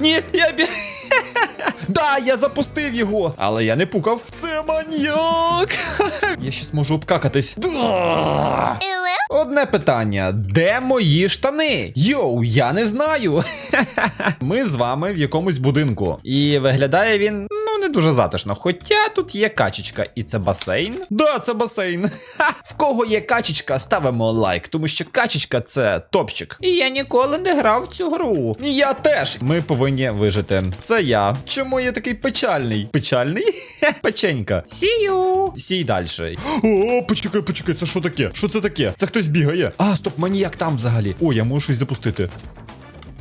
Ні, я бі. Да, я запустив його, але я не пукав. Це маньяк. Я ще зможу обкакатись. Да. Одне питання: де мої штани? Йоу, я не знаю. Ми з вами в якомусь будинку. І виглядає він не дуже затишно. Хоча тут є качечка, і це басейн. Да, це басейн. Ха! В кого є качечка, ставимо лайк, тому що качечка це топчик. І я ніколи не грав в цю гру. Я теж. Ми повинні вижити. Це я. Чому я такий печальний? Печальний? Печенька. Сію. Сій далі. О, почекай, почекай, це що таке? Що це таке? Це хтось бігає. А, стоп, маніяк там взагалі. О, я можу щось запустити.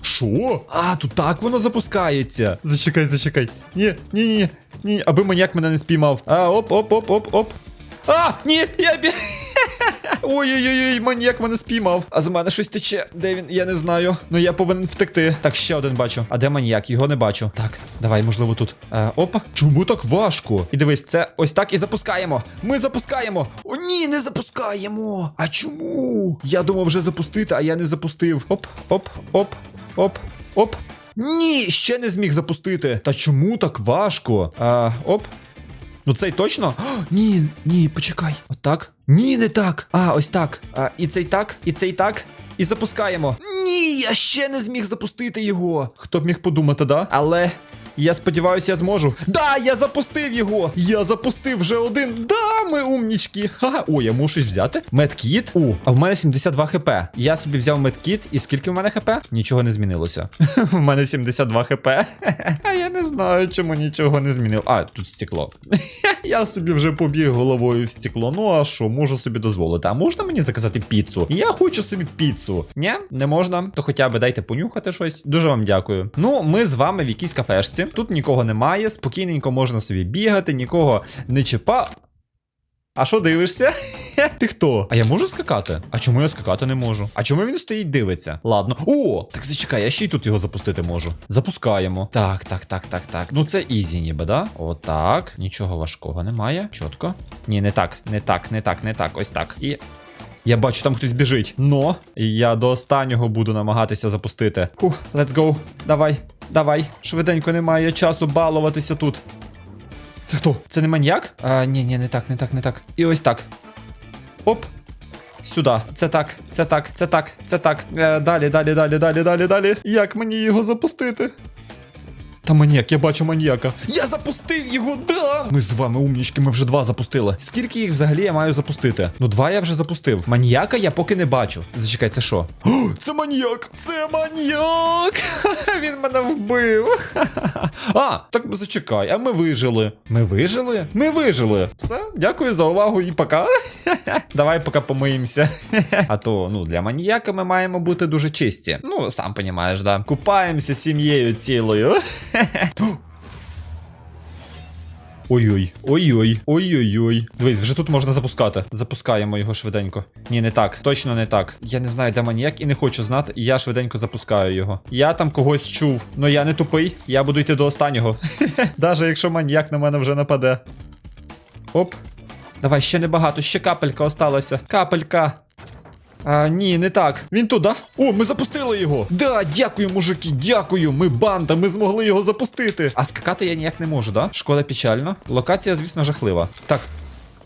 Що? А, тут так воно запускається. Зачекай, зачекай. Ні, ні, ні, ні, аби маньяк мене не спіймав. А, оп, оп, оп, оп, оп. А, ні, я бі. Ой-ой-ой, маньяк мене спіймав. А з мене щось тече. Де він? Я не знаю. Ну я повинен втекти. Так, ще один бачу. А де маньяк? Його не бачу. Так, давай, можливо, тут. Е, опа. Чому так важко? І дивись, це ось так і запускаємо. Ми запускаємо. О, ні, не запускаємо. А чому? Я думав вже запустити, а я не запустив. Оп, оп, оп, оп, оп. Ні, ще не зміг запустити. Та чому так важко? А, оп. Ну цей точно? О, ні, ні, почекай. Отак. Ні, не так. А, ось так. А, і цей так, і цей так. І запускаємо. Ні, я ще не зміг запустити його. Хто б міг подумати, да? Але. Я сподіваюся, я зможу. Да, я запустив його! Я запустив вже один. Да, ми умнічки. Ха, о, я щось взяти. Медкіт. О, а в мене 72 хп. Я собі взяв медкіт, і скільки в мене хп? Нічого не змінилося. В мене 72 хп. А я не знаю, чому нічого не змінило. А, тут стекло. Я собі вже побіг головою в стекло. Ну а що, можу собі дозволити. А можна мені заказати піцу? Я хочу собі піцу. Ні, не можна. То хоча б дайте понюхати щось. Дуже вам дякую. Ну, ми з вами в якійсь кафешці. Тут нікого немає, спокійненько можна собі бігати, нікого не чіпа. А що дивишся? Ти хто? А я можу скакати? А чому я скакати не можу? А чому він стоїть дивиться? Ладно. О! Так зачекай, я ще й тут його запустити можу. Запускаємо. Так, так, так, так, так. Ну це ізі, ніби, да? Отак. Нічого важкого немає. Чітко. Ні, не так, не так, не так, не так. Ось так. І. Я бачу, там хтось біжить. Но я до останнього буду намагатися запустити. Фух, let's go. Давай, давай. Швиденько немає часу балуватися тут. Це хто? Це не маньяк? А, ні, ні, не так, не так, не так. І ось так. Оп. Сюди. Це так, це так, це так, це так. Е, далі, далі, далі, далі, далі, далі. Як мені його запустити? Та маніяк, я бачу маніяка. Я запустив його, да! Ми з вами умнічки, ми вже два запустили. Скільки їх взагалі я маю запустити? Ну, два я вже запустив. Маніяка я поки не бачу. Зачекай, це що? Це маніяк! Це маніяк! Він мене вбив. А, так зачекай, а ми вижили. Ми вижили? Ми вижили. Все, дякую за увагу і пока. Давай поки помиємося. А то, ну, для маніяка ми маємо бути дуже чисті. Ну, сам понімаєш, да. Купаємося сім'єю цілою. Ой-ой, ой-ой, ой-ой-ой. Дивись, вже тут можна запускати. Запускаємо його швиденько. Ні, не так. Точно не так. Я не знаю, де маніяк і не хочу знати. Я швиденько запускаю його. Я там когось чув. Ну я не тупий, я буду йти до останнього. Даже якщо маніяк на мене вже нападе. Оп. Давай, ще небагато, ще капелька осталася. Капелька. А, ні, не так. Він туди. О, ми запустили його. Да, дякую, мужики, дякую. Ми банда, ми змогли його запустити. А скакати я ніяк не можу, да? Шкода печально. Локація, звісно, жахлива. Так.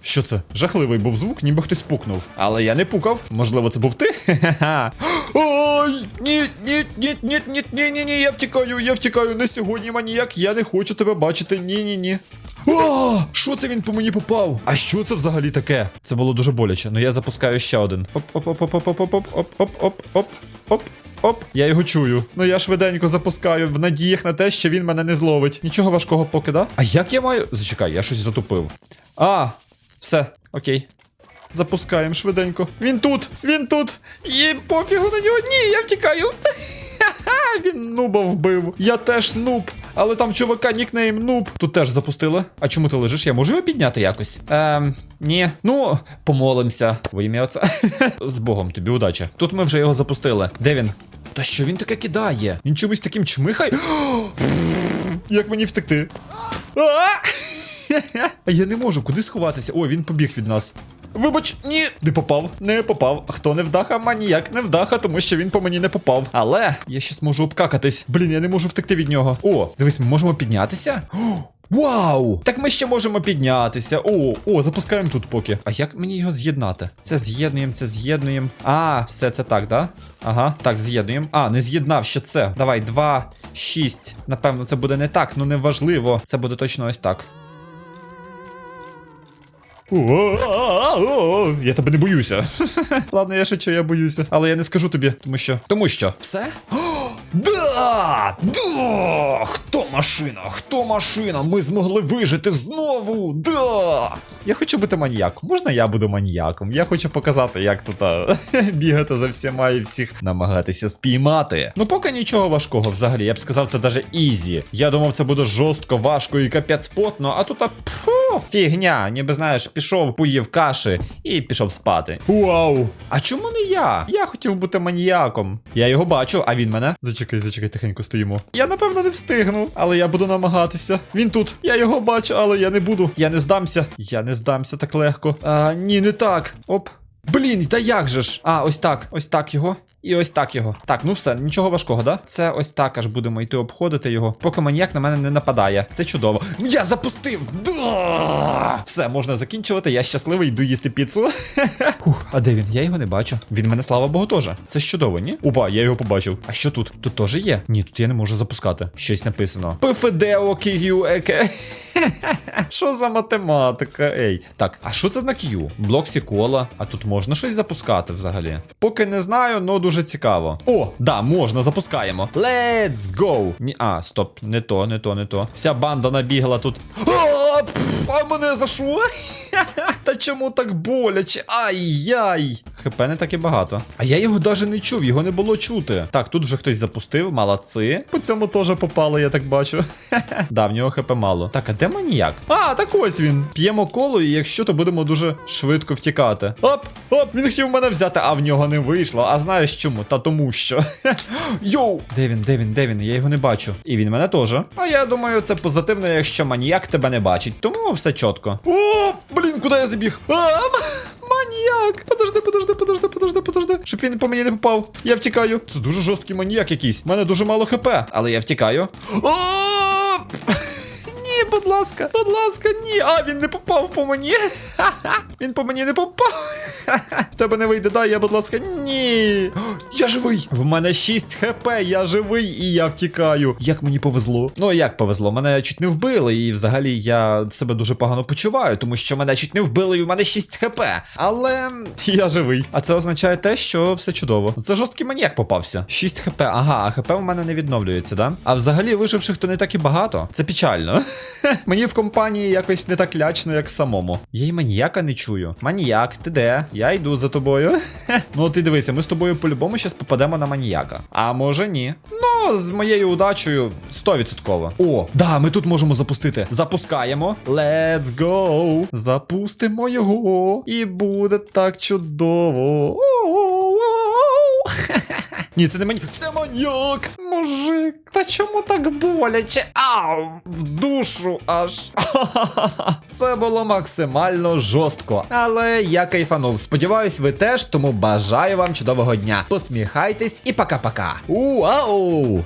Що це? Жахливий був звук, ніби хтось пукнув. Але я не пукав. Можливо, це був ти? Хе-хе-ха. Ой, ні, ні, ні, ні, ні, ні, ні, ні, я втікаю, я втікаю. Не сьогодні маніяк, я не хочу тебе бачити. Ні, ні, ні. О, що це він по мені попав? А що це взагалі таке? Це було дуже боляче. Ну я запускаю ще один. Оп, оп, оп, оп, оп, оп, оп, оп, оп, оп, оп, оп, оп. Я його чую. Ну я швиденько запускаю в надіях на те, що він мене не зловить. Нічого важкого поки, да? А як я маю. Зачекай, я щось затупив. А, все, окей. Запускаємо швиденько. Він тут! Він тут! І пофігу на нього. Ні, я втікаю. Ха-ха, він нуба вбив. Я теж нуб. Але там чувака нікнейм нуб. Тут теж запустили. А чому ти лежиш? Я можу його підняти якось? Ем, ні. Ну, помолимося. Во ім'я отця. З Богом, тобі удача. Тут ми вже його запустили. Де він? Та що він таке кидає? Він чомусь таким чмихає. Як мені втекти? А я не можу, куди сховатися? О, він побіг від нас. Вибач, ні. Не попав, не попав. Хто не вдаха, маніяк не вдаха, тому що він по мені не попав. Але я щас можу обкакатись. Блін, я не можу втекти від нього. О, дивись, ми можемо піднятися. Вау! Так ми ще можемо піднятися. О, о, запускаємо тут поки. А як мені його з'єднати? Це з'єднуємо, це з'єднуємо. А, все це так, да? Ага, так, з'єднуємо. А, не з'єднав ще це. Давай, 2, 6. Напевно, це буде не так, ну неважливо. Це буде точно ось так. Я тебе не боюся. Ладно, я шучу, я боюся. Але я не скажу тобі, тому що. Тому що. Все? Да! Да! Хто машина? Хто машина? Ми змогли вижити знову! Да! Я хочу бути маніяком. Можна я буду маніяком? Я хочу показати, як тут бігати за всіма і всіх намагатися спіймати. Ну, поки нічого важкого взагалі. Я б сказав, це даже ізі. Я думав, це буде жорстко, важко і капець потно, а тут а, пфу, фігня, ніби знаєш, пішов, поїв каші і пішов спати. Вау! А чому не я? Я хотів бути маніяком. Я його бачу, а він мене. Зачекай, зачекай, тихенько стоїмо. Я напевно не встигну, але я буду намагатися. Він тут. Я його бачу, але я не буду. Я не здамся. Я не здамся так легко. А, ні, не так. Оп. Блін, та як же ж? А, ось так, ось так його. І ось так його. Так, ну все, нічого важкого, да? Це ось так аж будемо йти обходити його. Поки маніяк на мене не нападає. Це чудово. Я запустив! Все, можна закінчувати. Я щасливий, йду їсти піцу. Фух, а де він? Я його не бачу. Він мене, слава Богу, теж. Це чудово, ні? Опа, я його побачив. А що тут? Тут теж є? Ні, тут я не можу запускати. Щось написано. ПФДО Кігю Еке. Що за математика? Ей. Так, а що це на Q? Блок Сікола. А тут можна щось запускати взагалі? Поки не знаю, но дуже цікаво. О, да, можна, запускаємо. Let's go! Ні, а, стоп, не то, не то, не то. Вся банда набігла тут. А, пф, а мене за що? Та чому так боляче? Ай-яй! ХП не так і багато. А я його даже не чув, його не було чути. Так, тут вже хтось запустив, молодці. По цьому теж попало, я так бачу. да, в нього ХП мало. Так, а де маніяк? А, так ось він. П'ємо коло, і якщо, то будемо дуже швидко втікати. Оп, оп, він хотів мене взяти, а в нього не вийшло. А знаєш чому? Та тому що. Йоу! Де він, де він, де він? Я його не бачу. І він мене теж. А я думаю, це позитивно, якщо маніяк тебе не бачить. Тому все чітко. О, блін, куди я забіг? Ам! маніяк! Подожди, подожди, подожди, подожди, подожди. Щоб він по мені не попав. Я втікаю. Це дуже жорсткий маніяк якийсь. У мене дуже мало хп, але я втікаю. О! Ласка, будь ласка, ні. А, він не попав по мені. Ха-ха. Він по мені не попав. В тебе не вийде, дай я, будь ласка, ні. Я живий. В мене 6 хп, я живий і я втікаю. Як мені повезло? Ну як повезло? Мене чуть не вбили, і взагалі я себе дуже погано почуваю, тому що мене чуть не вбили, і в мене 6 хп. Але я живий. А це означає те, що все чудово. Це жорсткий маніяк попався. 6 хп. Ага, а хп у мене не відновлюється, да? А взагалі виживших то не так і багато. Це печально. Мені в компанії якось не так лячно, як самому. Я й маніяка не чую. Маніяк, ти де? Я йду за тобою. ну ти дивися, ми з тобою по-любому щас попадемо на маніяка. А може ні. Ну, з моєю удачею 100%. О, да, ми тут можемо запустити. Запускаємо. Let's go. Запустимо його. І буде так чудово. Ні, це не мені. Це маньяк! Мужик, та чому так боляче? Ау! В душу аж. Це було максимально жорстко. Але я кайфанув. Сподіваюсь, ви теж, тому бажаю вам чудового дня. Посміхайтесь і пока-пока. Уау!